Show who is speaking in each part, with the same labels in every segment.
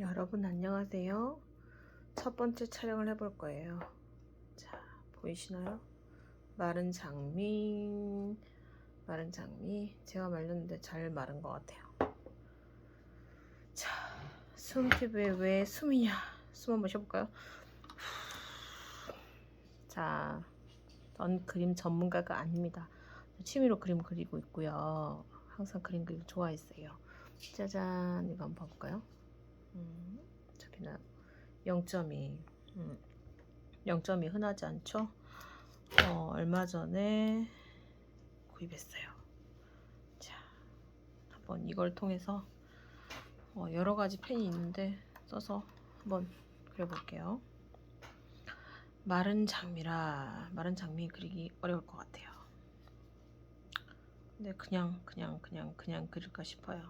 Speaker 1: 여러분 안녕하세요. 첫 번째 촬영을 해볼 거예요. 자, 보이시나요? 마른 장미, 마른 장미. 제가 말렸는데 잘 마른 것 같아요. 자, 숨팁에 왜 숨이냐? 숨 한번 쉬어볼까요? 자, 전 그림 전문가가 아닙니다. 취미로 그림 그리고 있고요. 항상 그림 그리기 좋아했어요. 짜잔, 이거 한번 봐볼까요? 음, 잡히나요? 0.2. 음, 0.2 흔하지 않죠? 어, 얼마 전에 구입했어요. 자, 한번 이걸 통해서 어, 여러 가지 펜이 있는데 써서 한번 그려볼게요. 마른 장미라 마른 장미 그리기 어려울 것 같아요. 근데 그냥 그냥 그냥 그냥 그릴까 싶어요.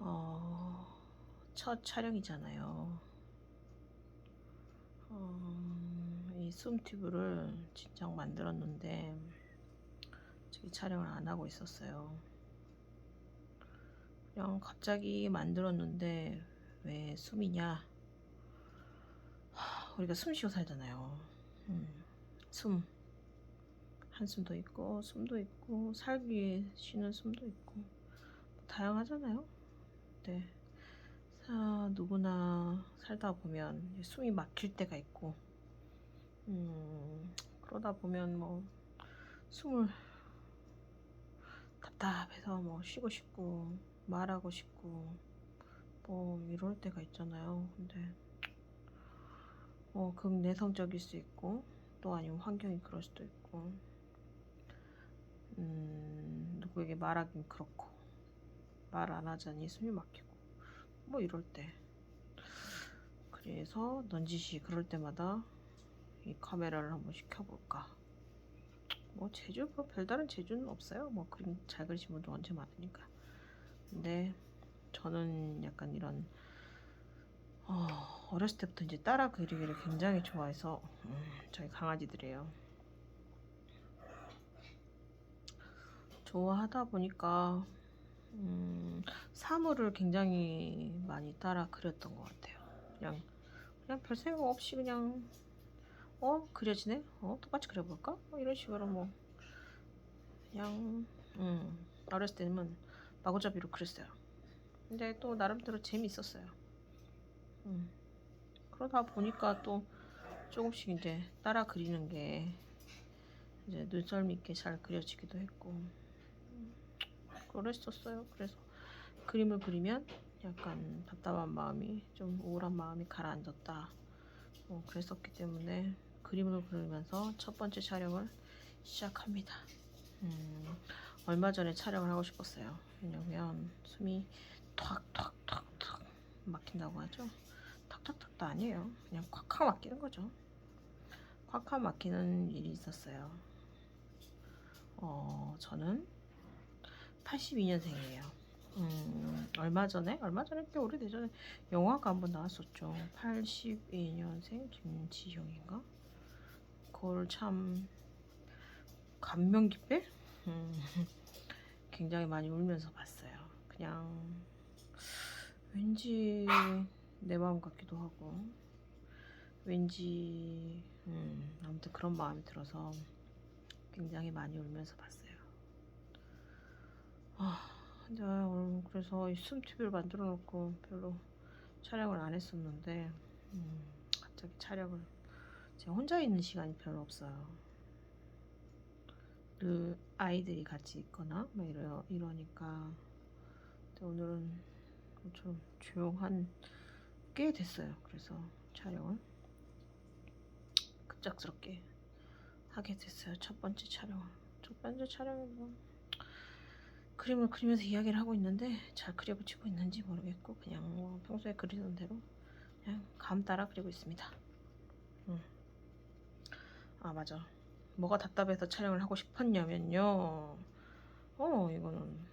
Speaker 1: 어, 첫 촬영이잖아요. 어, 이 숨튜브를 진작 만들었는데 저기 촬영을 안 하고 있었어요. 그냥 갑자기 만들었는데 왜 숨이냐? 하, 우리가 숨 쉬고 살잖아요. 음, 숨. 한숨도 있고 숨도 있고 살기 위해 쉬는 숨도 있고 다양하잖아요. 네. 사, 누구나 살다 보면 숨이 막힐 때가 있고, 음, 그러다 보면 뭐, 숨을 답답해서 뭐 쉬고 싶고, 말하고 싶고, 뭐, 이럴 때가 있잖아요. 근데, 뭐, 극내성적일 수 있고, 또 아니면 환경이 그럴 수도 있고, 음, 누구에게 말하긴 그렇고, 말 안 하자니 숨이 막히고 뭐 이럴 때. 그래서 넌지시 그럴 때마다 이 카메라를 한번 시켜볼까? 뭐 제주 뭐 별다른 제주는 없어요. 뭐 그림 잘 그리시는 분도 언제 많으니까. 근데 저는 약간 이런 어, 어렸을 때부터 이제 따라 그리기를 굉장히 좋아해서 음, 저희 강아지들이에요. 좋아하다 보니까 음, 사물을 굉장히 많이 따라 그렸던 것 같아요. 그냥 그냥 별 생각 없이 그냥 어 그려지네. 어 똑같이 그려볼까? 뭐 이런 식으로 뭐 그냥 음, 어렸을 때는 마구잡이로 그렸어요. 근데 또 나름대로 재미있었어요. 음, 그러다 보니까 또 조금씩 이제 따라 그리는 게 이제 눈썰미 있게 잘 그려지기도 했고 그랬었어요. 그래서 그림을 그리면 약간 답답한 마음이 좀 우울한 마음이 가라앉았다. 뭐 그랬었기 때문에 그림을 그리면서 첫 번째 촬영을 시작합니다. 음, 얼마 전에 촬영을 하고 싶었어요. 왜냐면 숨이 탁탁탁탁 막힌다고 하죠. 탁탁탁도 아니에요. 그냥 콱콱 막히는 거죠. 콱콱 막히는 일이 있었어요. 어, 저는 82년생이에요. 음, 얼마 전에, 얼마 전에 꽤 오래되전에 영화가 한번 나왔었죠. 82년생 김지영인가? 그걸 참 감명 깊게 음, 굉장히 많이 울면서 봤어요. 그냥 왠지 내 마음 같기도 하고 왠지 음, 아무튼 그런 마음이 들어서 굉장히 많이 울면서 봤어요. 아, 근데 오늘 그래서 이 숨튜브를 만들어 놓고 별로 촬영을 안 했었는데 음, 갑자기 촬영을 제가 혼자 있는 시간이 별로 없어요. 늘 아이들이 같이 있거나 막 이러, 이러니까 오늘은 좀 조용한 꽤 됐어요. 그래서 촬영을 급작스럽게 하게 됐어요. 첫 번째 촬영을. 첫 번째 촬영은 뭐 그림을 그리면서 이야기를 하고 있는데 잘 그려붙이고 있는지 모르겠고 그냥 뭐 평소에 그리던 대로 그냥 감 따라 그리고 있습니다. 음. 아 맞아. 뭐가 답답해서 촬영을 하고 싶었냐면요. 어 이거는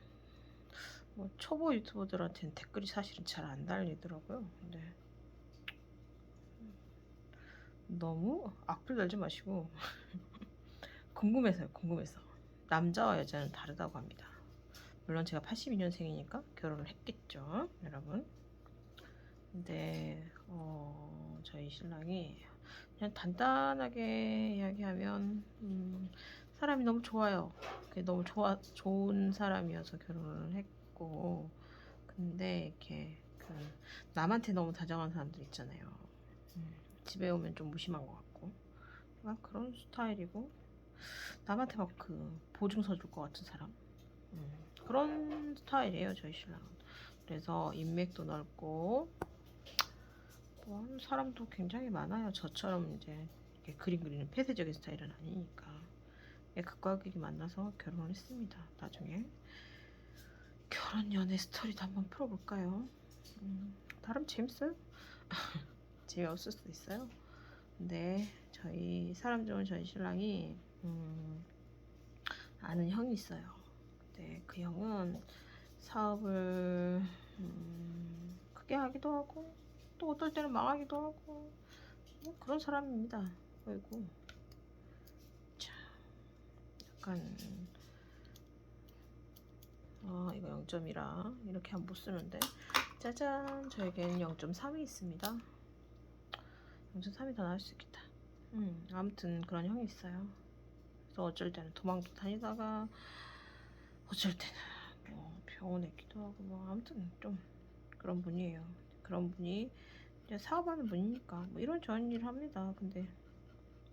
Speaker 1: 뭐 초보 유튜버들한테는 댓글이 사실은 잘 안 달리더라고요. 근데 너무 악플 달지 마시고 궁금해서요. 궁금해서 남자와 여자는 다르다고 합니다. 물론 제가 82년생이니까 결혼을 했겠죠, 여러분. 근데 어, 저희 신랑이 그냥 단단하게 이야기하면 음, 사람이 너무 좋아요. 그게 너무 좋아 좋은 사람이어서 결혼을 했고 근데 이렇게 그 남한테 너무 다정한 사람들 있잖아요. 음, 집에 오면 좀 무심한 것 같고 막 그런 스타일이고 남한테 막 그 보증서 줄 것 같은 사람 음, 그런 스타일이에요 저희 신랑은. 그래서 인맥도 넓고 뭐 사람도 굉장히 많아요. 저처럼 이제 그림 그리는 폐쇄적인 스타일은 아니니까. 예, 극과 극이 만나서 결혼을 했습니다. 나중에 결혼 연애 스토리도 한번 풀어볼까요? 음, 나름 재밌어요. 재미없을 수도 있어요. 근데 저희 사람 좋은 저희 신랑이 음, 아는 형이 있어요. 근데 그 형은 사업을 음, 크게 하기도 하고 또 어떨 때는 망하기도 하고 뭐 그런 사람입니다. 그리고 자 약간 아 이거 0점이라 이렇게 하면 못 쓰는데 짜잔 저에겐 0.3이 있습니다. 0.3이 더 나을 수 있겠다. 음 아무튼 그런 형이 있어요. 그래서 어쩔 때는 도망도 다니다가 어쩔 때는 뭐 병원에 있기도 하고 뭐 아무튼 좀 그런 분이에요. 그런 분이 이제 사업하는 분이니까 뭐 이런 저런 일을 합니다. 근데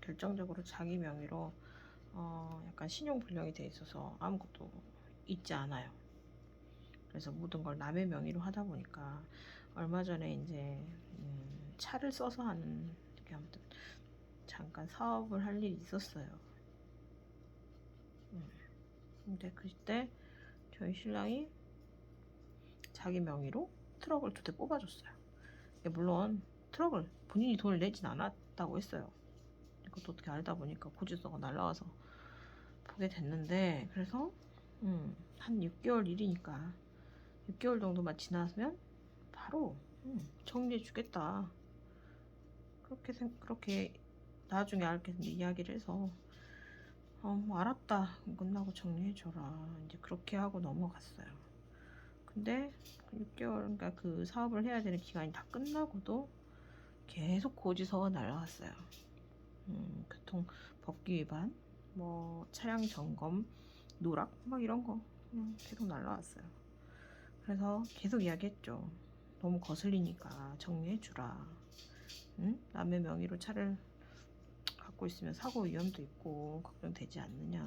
Speaker 1: 결정적으로 자기 명의로 어 약간 신용 불량이 돼 있어서 아무것도 있지 않아요. 그래서 모든 걸 남의 명의로 하다 보니까 얼마 전에 이제 음, 차를 써서 하는 이렇게 아무튼 잠깐 사업을 할 일이 있었어요. 음. 근데 그때 저희 신랑이 자기 명의로 트럭을 두 대 뽑아줬어요. 예, 물론 트럭을 본인이 돈을 내진 않았다고 했어요. 이것도 어떻게 알다 보니까 고지서가 날라와서 보게 됐는데 그래서 음, 한 6개월 일이니까 6개월 정도만 지나면 바로 음, 정리해 주겠다. 그렇게 생, 그렇게 나중에 알게 이야기를 해서 어, 뭐 알았다. 끝나고 정리해 줘라. 이제 그렇게 하고 넘어갔어요. 근데 6개월 그러니까 그 사업을 해야 되는 기간이 다 끝나고도 계속 고지서가 날라왔어요. 음, 교통 법규 위반, 뭐 차량 점검, 누락 막 이런 거 그냥 계속 날라왔어요. 그래서 계속 이야기했죠. 너무 거슬리니까 정리해 주라. 응? 남의 명의로 차를 갖고 있으면 사고 위험도 있고 걱정되지 않느냐.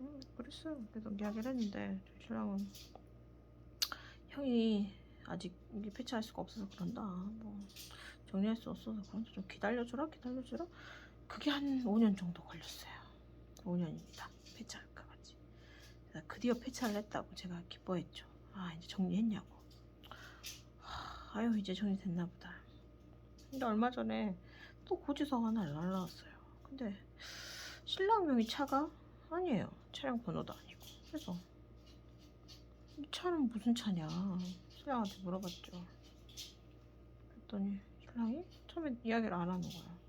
Speaker 1: 음, 그랬어요. 계속 이야기를 했는데 저희 신랑은 형이 아직 이게 폐차할 수가 없어서 그런다. 뭐 정리할 수 없어서 그런다. 좀 기다려주라, 기다려주라. 그게 한 5년 정도 걸렸어요. 5년입니다. 폐차할까지. 그래서 드디어 폐차를 했다고 제가 기뻐했죠. 아 이제 정리했냐고. 하, 아유 이제 정리됐나 보다. 근데 얼마 전에 또 고지서가 하나 날라왔어요. 근데 신랑 명의 차가? 아니에요. 차량 번호도 아니고. 그래서. 이 차는 무슨 차냐? 신랑한테 물어봤죠. 그랬더니 신랑이 처음에 이야기를 안 하는 거야.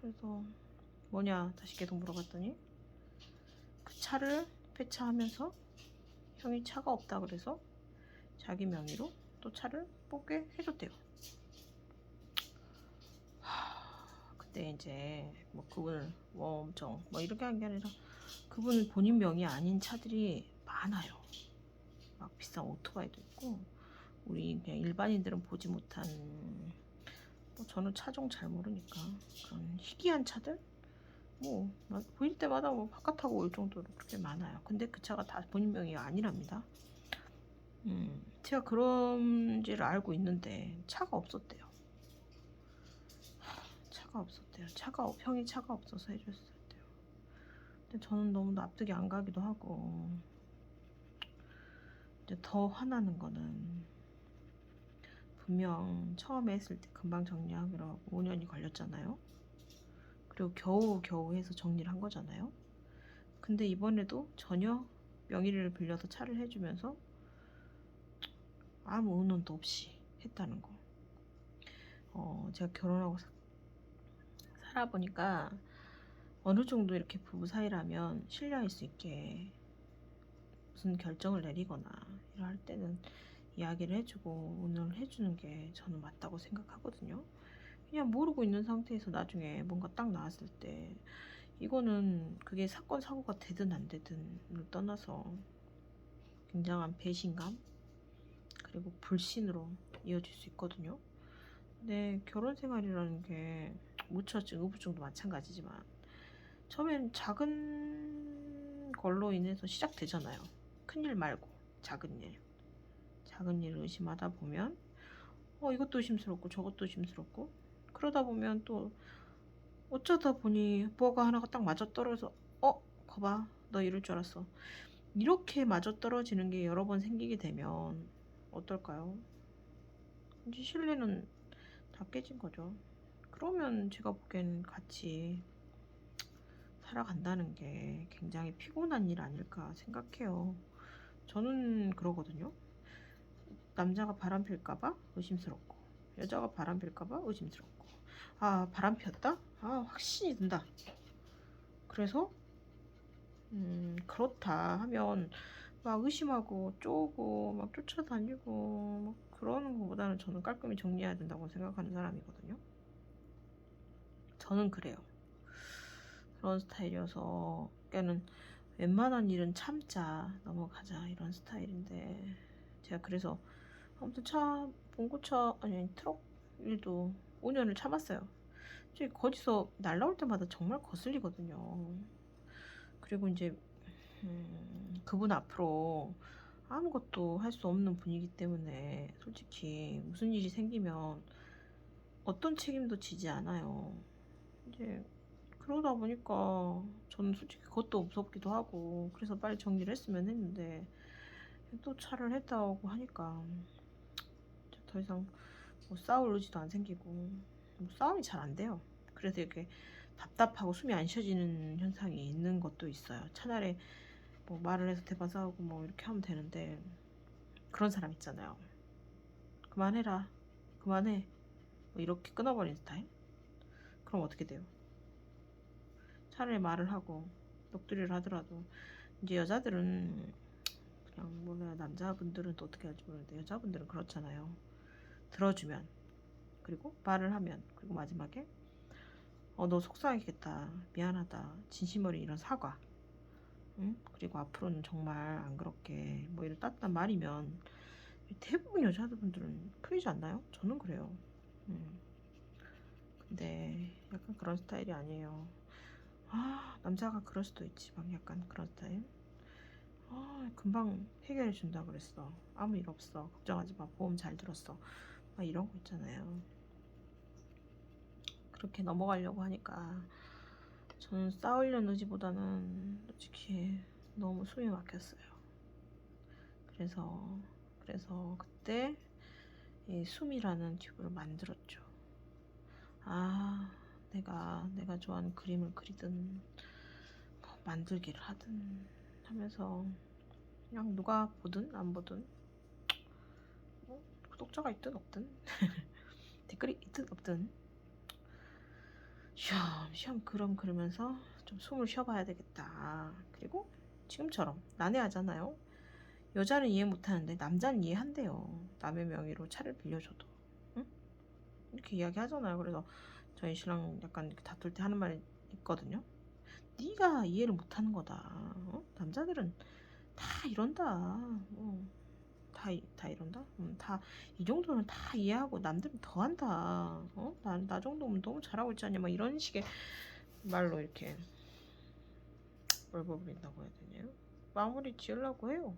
Speaker 1: 그래서 뭐냐? 다시 계속 물어봤더니 그 차를 폐차하면서 형이 차가 없다 그래서 자기 명의로 또 차를 뽑게 해줬대요 하, 그 때 이제 뭐 그분을 뭐 엄청 뭐 이렇게 한 게 아니라 그분 본인 명의 아닌 차들이 많아요. 막 비싼 오토바이도 있고 우리 그냥 일반인들은 보지 못한 뭐 저는 차종 잘 모르니까 그런 희귀한 차들 뭐막 보일 때마다 뭐 바깥하고 올 정도로 그렇게 많아요. 근데 그 차가 다 본인 명의가 아니랍니다. 음, 제가 그런지를 알고 있는데 차가 없었대요. 하, 차가 없었대요. 차가 없- 형이 차가 없어서 해줬어요. 근데 저는 너무 납득이 안 가기도 하고 이제 더 화나는 거는 분명 처음에 했을 때 금방 정리하기로 하고 5년이 걸렸잖아요. 그리고 겨우 겨우 해서 정리를 한 거잖아요. 근데 이번에도 전혀 명의를 빌려서 차를 해주면서 아무 의논도 없이 했다는 거. 어, 제가 결혼하고 사- 살아보니까 어느 정도 이렇게 부부 사이라면 신뢰할 수 있게 무슨 결정을 내리거나 이럴 때는 이야기를 해주고 오늘 해주는 게 저는 맞다고 생각하거든요. 그냥 모르고 있는 상태에서 나중에 뭔가 딱 나왔을 때 이거는 그게 사건 사고가 되든 안 되든을 떠나서 굉장한 배신감 그리고 불신으로 이어질 수 있거든요. 근데 결혼 생활이라는 게 무처증, 의부증도 마찬가지지만 처음엔 작은 걸로 인해서 시작되잖아요. 큰 일 말고 작은 일. 작은 일을 의심하다 보면 어 이것도 의심스럽고 저것도 의심스럽고 그러다 보면 또 어쩌다 보니 뭐가 하나가 딱 맞아 떨어져서 어 거봐 너 이럴 줄 알았어 이렇게 맞아 떨어지는 게 여러 번 생기게 되면 어떨까요? 이제 신뢰는 다 깨진 거죠. 그러면 제가 보기엔 같이 살아간다는 게 굉장히 피곤한 일 아닐까 생각해요. 저는 그러거든요. 남자가 바람 필까봐 의심스럽고, 여자가 바람 필까봐 의심스럽고, 아, 바람 피웠다? 아, 확신이 든다. 그래서, 음, 그렇다 하면 막 의심하고 쪼고 막 쫓아다니고 막 그러는 것보다는 저는 깔끔히 정리해야 된다고 생각하는 사람이거든요. 저는 그래요. 그런 스타일이어서 그러니까는 웬만한 일은 참자 넘어가자 이런 스타일인데 제가 그래서 아무튼 차 봉고차 아니 트럭 일도 5년을 참았어요. 이제 거기서 날라올 때마다 정말 거슬리거든요. 그리고 이제 음, 그분 앞으로 아무것도 할 수 없는 분이기 때문에 솔직히 무슨 일이 생기면 어떤 책임도 지지 않아요. 이제 그러다 보니까 저는 솔직히 그것도 무섭기도 하고 그래서 빨리 정리를 했으면 했는데 또 차를 했다 오고 하니까 더 이상 뭐 싸울 의지도 안 생기고 뭐 싸움이 잘 안 돼요. 그래서 이렇게 답답하고 숨이 안 쉬어지는 현상이 있는 것도 있어요. 차라리 뭐 말을 해서 대판 싸우고 뭐 이렇게 하면 되는데 그런 사람 있잖아요. 그만해라. 그만해. 뭐 이렇게 끊어버린 스타일? 그럼 어떻게 돼요? 차라리 말을 하고 녹두리를 하더라도 이제 여자들은 그냥 몰라요. 남자분들은 또 어떻게 할지 모르는데 여자분들은 그렇잖아요. 들어주면 그리고 말을 하면 그리고 마지막에 어 너 속상하겠다 미안하다 진심 어린 이런 사과 응? 그리고 앞으로는 정말 안 그렇게 뭐 이런 따뜻한 말이면 대부분 여자분들은 풀리지 않나요? 저는 그래요. 음. 근데 약간 그런 스타일이 아니에요. 아 남자가 그럴 수도 있지 막 약간 그런 스타일. 아 금방 해결해 준다 그랬어. 아무 일 없어. 걱정하지 마. 보험 잘 들었어. 막 이런 거 있잖아요. 그렇게 넘어가려고 하니까 저는 싸우려는 의지보다는 솔직히 너무 숨이 막혔어요. 그래서 그래서 그때 이 숨이라는 튜브를 만들었죠. 아 내가 내가 좋아하는 그림을 그리든 뭐 만들기를 하든 하면서 그냥 누가 보든 안 보든 뭐 구독자가 있든 없든 댓글이 있든 없든 쉬엄쉬엄 그럼 그러면서 좀 숨을 쉬어봐야 되겠다. 그리고 지금처럼 난해하잖아요. 여자는 이해 못하는데 남자는 이해한대요. 남의 명의로 차를 빌려줘도. 응? 이렇게 이야기하잖아요. 그래서 저희 신랑 약간 이렇게 다툴 때 하는 말이 있거든요. 네가 이해를 못하는 거다. 어? 남자들은 다 이런다. 어. 다, 이- 다 이런다? 음, 다, 이 정도는 다 이해하고 남들은 더 한다. 어? 나, 나 정도면 너무 잘하고 있지 않냐? 막 이런 식의 말로 이렇게 얼버무린다고 해야 되나요? 마무리 지으려고 해요.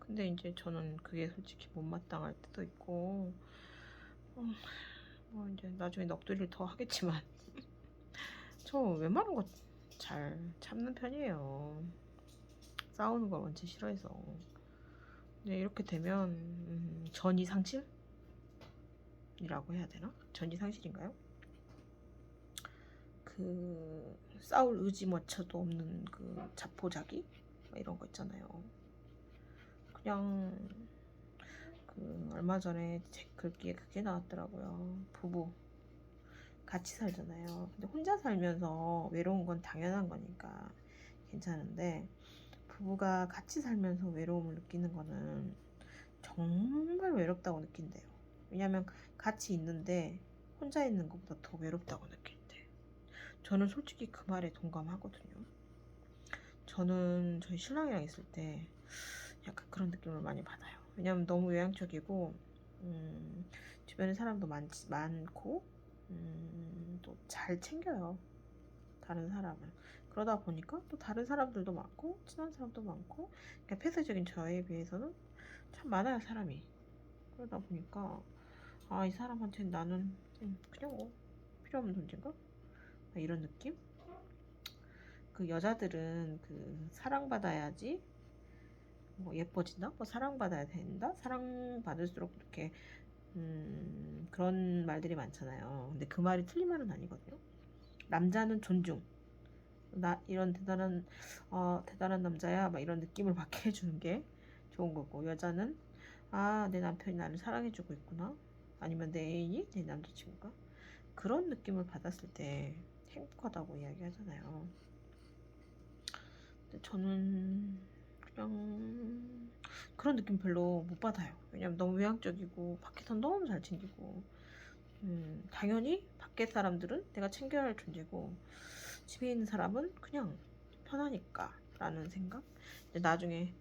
Speaker 1: 근데 이제 저는 그게 솔직히 못마땅할 때도 있고, 어, 뭐 이제 나중에 넋두리를 더 하겠지만, 저 웬만한 거 잘 참는 편이에요. 싸우는 걸 원체 싫어해서. 네, 이렇게 되면 음, 전이 상실 이라고 해야 되나? 전이 상실인가요? 그 싸울 의지마저도 없는 그 자포자기 막 이런 거 있잖아요. 그냥 그 얼마 전에 제 글귀에 그게 나왔더라고요. 부부 같이 살잖아요. 근데 혼자 살면서 외로운 건 당연한 거니까 괜찮은데 부부가 같이 살면서 외로움을 느끼는 거는 정말 외롭다고 느낀대요. 왜냐면 같이 있는데 혼자 있는 것보다 더 외롭다고 느낀대. 저는 솔직히 그 말에 동감하거든요. 저는 저희 신랑이랑 있을 때 약간 그런 느낌을 많이 받아요. 왜냐면 너무 외향적이고 음, 주변에 사람도 많, 많고 음, 또 잘 챙겨요. 다른 사람을. 그러다 보니까 또 다른 사람들도 많고 친한 사람도 많고 그러니까 폐쇄적인 저에 비해서는 참 많아요 사람이. 그러다 보니까 아 이 사람한테는 나는 음, 그냥 뭐 필요 없는 존재인가? 막 이런 느낌? 그 여자들은 그 사랑받아야지 뭐 예뻐진다? 뭐 사랑받아야 된다? 사랑받을수록 이렇게 음, 그런 말들이 많잖아요. 근데 그 말이 틀린 말은 아니거든요. 남자는 존중. 나 이런 대단한 어, 대단한 남자야 막 이런 느낌을 받게 해주는 게 좋은 거고 여자는 아 내 남편이 나를 사랑해주고 있구나 아니면 내 애인이 내 남자친구가 그런 느낌을 받았을 때 행복하다고 이야기하잖아요. 근데 저는 그냥 그런 느낌 별로 못 받아요. 왜냐면 너무 외향적이고 밖에서 너무 잘 챙기고 음, 당연히 밖에 사람들은 내가 챙겨야 할 존재고 집에 있는 사람은 그냥 편하니까 라는 생각 근데 나중에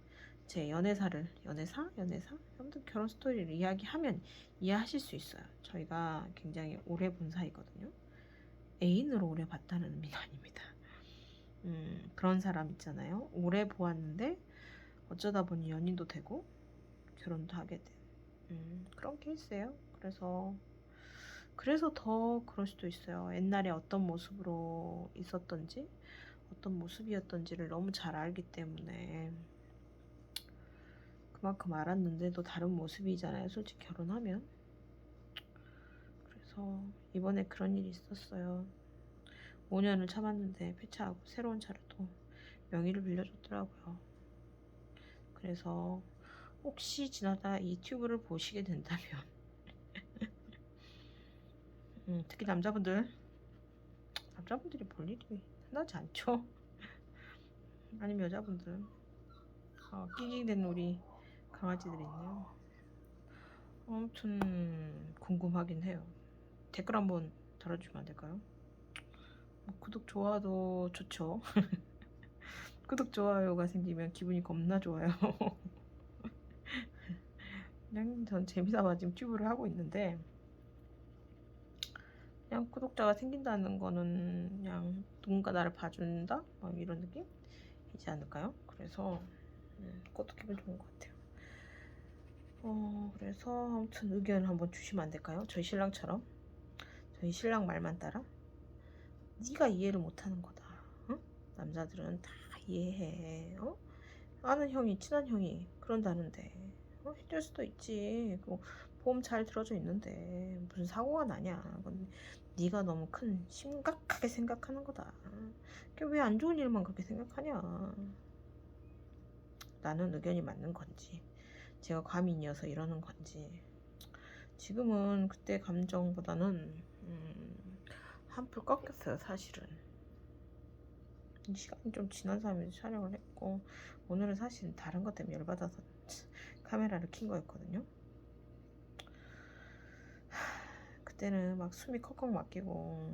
Speaker 1: 제 연애사를 연애사? 연애사? 아무튼 결혼 스토리를 이야기하면 이해하실 수 있어요 저희가 굉장히 오래 본 사이거든요 애인으로 오래 봤다는 의미가 아닙니다 음, 그런 사람 있잖아요 오래 보았는데 어쩌다 보니 연인도 되고 결혼도 하게 된 음, 그런 케이스예요 그래서 그래서 더 그럴 수도 있어요. 옛날에 어떤 모습으로 있었던지, 어떤 모습이었던지를 너무 잘 알기 때문에 그만큼 알았는데 또 다른 모습이잖아요. 솔직히 결혼하면. 그래서 이번에 그런 일이 있었어요. 5년을 참았는데 폐차하고 새로운 차를 또 명의를 빌려줬더라고요. 그래서 혹시 지나다 이 튜브를 보시게 된다면 음, 특히 남자분들. 남자분들이 볼 일이 흔하지 않죠? 아니면 여자분들. 어, 낑낑대는 우리 강아지들이 있네요. 아무튼 궁금하긴 해요. 댓글 한번 달아주면 안 될까요? 뭐 구독 좋아도 좋죠 구독 좋아요가 생기면 기분이 겁나 좋아요 그냥 전 재미삼아 지금 튜브를 하고 있는데 그냥 구독자가 생긴다는 거는 그냥 누군가 나를 봐준다? 막 이런 느낌이지 않을까요? 그래서 음, 그것도 기분 좋은 것 같아요. 어, 그래서 아무튼 의견 한번 주시면 안 될까요? 저희 신랑처럼 저희 신랑 말만 따라 네가 이해를 못하는 거다. 응? 남자들은 다 이해해. 어? 아는 형이 친한 형이 그런다는데 어? 힘들 수도 있지. 그 보험 잘 들어져 있는데 무슨 사고가 나냐 그건 네가 너무 큰 심각하게 생각하는 거다 왜 안 좋은 일만 그렇게 생각하냐 나는 의견이 맞는 건지 제가 과민이어서 이러는 건지 지금은 그때 감정보다는 음, 한풀 꺾였어요 사실은 시간이 좀 지난 사람이 촬영을 했고 오늘은 사실 다른 것 때문에 열받아서 카메라를 킨 거였거든요 그때는 막 숨이 컥컥 막히고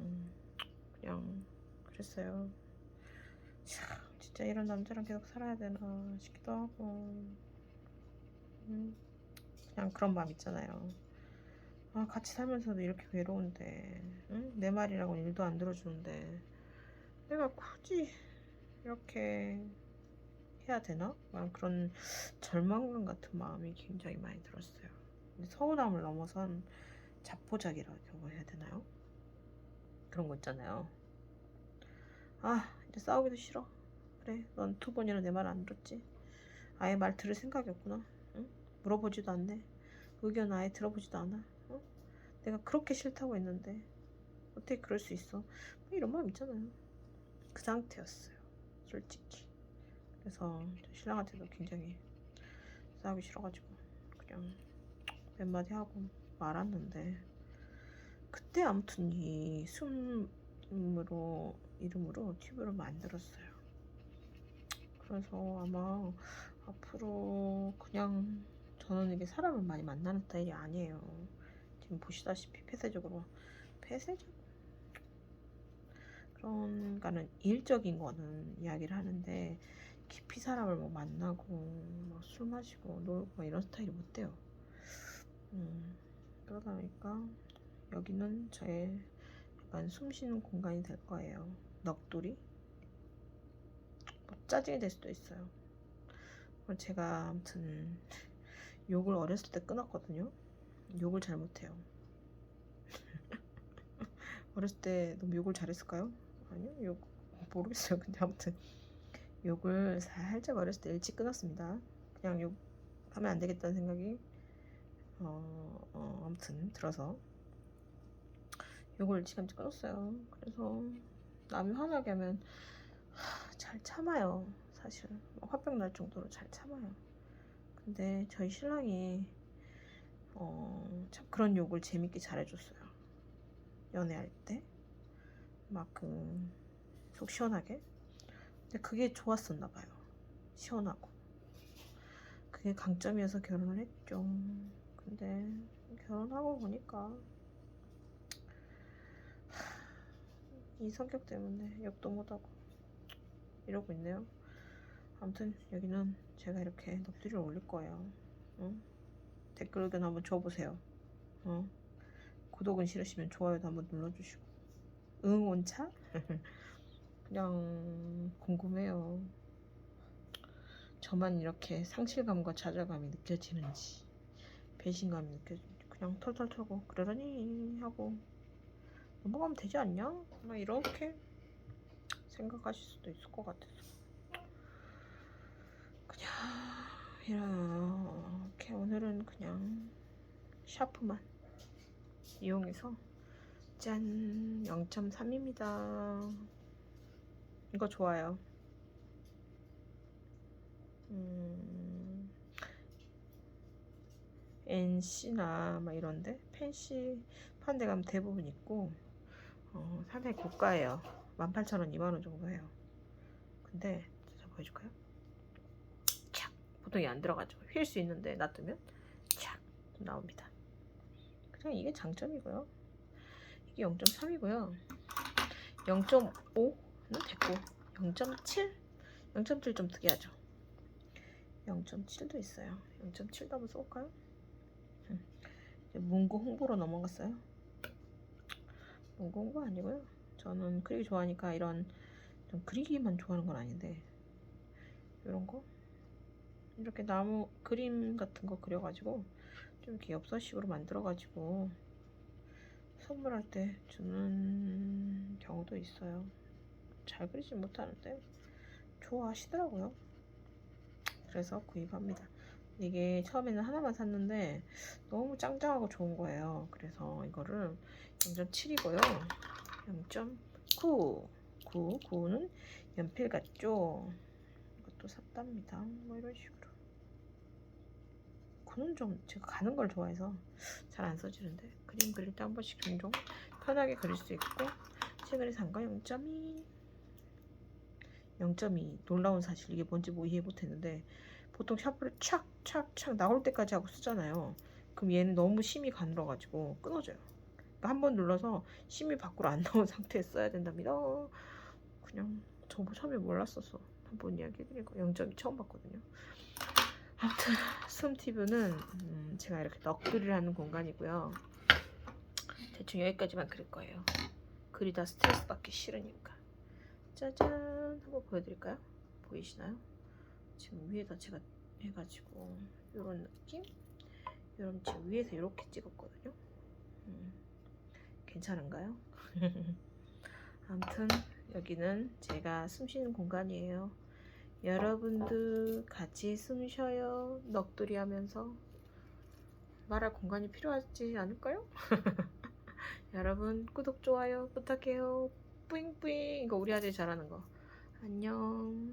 Speaker 1: 그냥 그랬어요. 참 진짜 이런 남자랑 계속 살아야 되나 싶기도 하고 음, 그냥 그런 마음 있잖아요. 아 같이 살면서도 이렇게 외로운데 응? 내 말이라고 일도 안 들어주는데 내가 굳이 이렇게 해야 되나? 그런 절망감 같은 마음이 굉장히 많이 들었어요. 서운함을 넘어선 자포자기라고 해야 되나요? 그런 거 있잖아요. 아, 이제 싸우기도 싫어. 그래, 넌 두 번이나 내 말 안 들었지. 아예 말 들을 생각이 없구나. 응? 물어보지도 않네. 의견 아예 들어보지도 않아. 어? 내가 그렇게 싫다고 했는데 어떻게 그럴 수 있어? 뭐 이런 마음 있잖아요. 그 상태였어요. 솔직히. 그래서 신랑한테도 굉장히 싸우기 싫어가지고 그냥 몇 마디 하고 말았는데 그때 아무튼 이 숨으로 이름으로 튜브를 만들었어요. 그래서 아마 앞으로 그냥 저는 이게 사람을 많이 만나는 스타일이 아니에요. 지금 보시다시피 폐쇄적으로 폐쇄적 그러니까는 일적인 거는 이야기를 하는데 깊이 사람을 뭐 만나고 막술 마시고 놀고 막 이런 스타일이 못 돼요. 음, 그러다 보니까 여기는 저의 약간 숨 쉬는 공간이 될 거예요. 넋두리. 뭐 짜증이 될 수도 있어요. 제가 아무튼 욕을 어렸을 때 끊었거든요. 욕을 잘 못해요. 어렸을 때 너무 욕을 잘했을까요? 아니요, 욕 모르겠어요. 근데 아무튼 욕을 살짝 어렸을 때 일찍 끊었습니다. 그냥 욕 하면 안 되겠다는 생각이 어, 어 아무튼 들어서 욕을 일찌감치 끊었어요. 그래서 남이 화나게 하면 하, 잘 참아요. 사실 화병 날 정도로 잘 참아요. 근데 저희 신랑이 어, 참 그런 욕을 재밌게 잘해줬어요. 연애할 때. 막 그, 속 시원하게. 근데 그게 좋았었나 봐요. 시원하고. 그게 강점이어서 결혼을 했죠. 근데 결혼하고 보니까 하, 이 성격 때문에 욕도 못하고 이러고 있네요. 아무튼 여기는 제가 이렇게 넋두리를 올릴 거예요. 응? 댓글 의견 한번 줘보세요. 어? 구독은 싫으시면 좋아요도 한번 눌러주시고 응원차? 그냥 궁금해요. 저만 이렇게 상실감과 좌절감이 느껴지는지 배신감이 느껴지는지 그냥 털털 털고 그러려니 하고 넘어가면 되지 않냐? 막 이렇게 생각하실 수도 있을 것 같아서 그냥 이렇게 오늘은 그냥 샤프만 이용해서 짠. 0.3입니다. 이거 좋아요. 음, NC나 막 이런데? 펜시 데 가면 대부분 있고 어, 상당히 고가예요. 18,000원 2만원 정도 해요. 근데 제가 보여줄까요? 착. 보통 이 안 들어가죠. 휠 수 있는데 놔두면 착. 나옵니다. 그냥 이게 장점이고요 이게 0.3이고요. 0.5는 됐고. 0.7 0.7 좀 특이하죠. 0.7도 있어요. 0.7도 한번 써볼까요? 음. 문구 홍보로 넘어갔어요. 문구 홍보 아니고요. 저는 그리기 좋아하니까 이런 좀 그리기만 좋아하는 건 아닌데. 이런 거? 이렇게 나무 그림 같은 거 그려가지고 좀 이렇게 엽서식으로 만들어가지고 선물할 때 주는 경우도 있어요. 잘 그리지 못하는데 좋아하시더라고요. 그래서 구입합니다. 이게 처음에는 하나만 샀는데 너무 짱짱하고 좋은 거예요. 그래서 이거를 0.7이고요. 0.9 9 9는 연필 같죠? 이것도 샀답니다. 뭐 이런 식으로. 9는 좀 제가 가는 걸 좋아해서 잘 안 써지는데 그림 그릴 때 한 번씩 종종 편하게 그릴 수 있고 최근에 산거 0.2 0.2 놀라운 사실. 이게 뭔지 뭐 이해 못했는데 보통 샤프를 착착착 나올 때까지 하고 쓰잖아요. 그럼 얘는 너무 심이 가늘어가지고 끊어져요. 그러니까 한번 눌러서 심이 밖으로 안 나온 상태에 써야 된답니다. 그냥 저 처음에 몰랐었어 한번 이야기 해드리고 0.2 처음 봤거든요. 아무튼 숨티브는 음, 제가 이렇게 넋두리를 하는 공간이고요. 대충 여기까지만 그릴 거예요. 그리다 스트레스 받기 싫으니까. 짜잔 한번 보여드릴까요? 보이시나요? 지금 위에다 제가 해가지고 이런 느낌? 이런 지금 위에서 이렇게 찍었거든요. 음, 괜찮은가요? 아무튼 여기는 제가 숨 쉬는 공간이에요. 여러분들 같이 숨 쉬어요. 넋두리 하면서 말할 공간이 필요하지 않을까요? 여러분 구독 좋아요 부탁해요. 뿌잉뿌잉 이거 우리 아들이 잘하는 거. 안녕.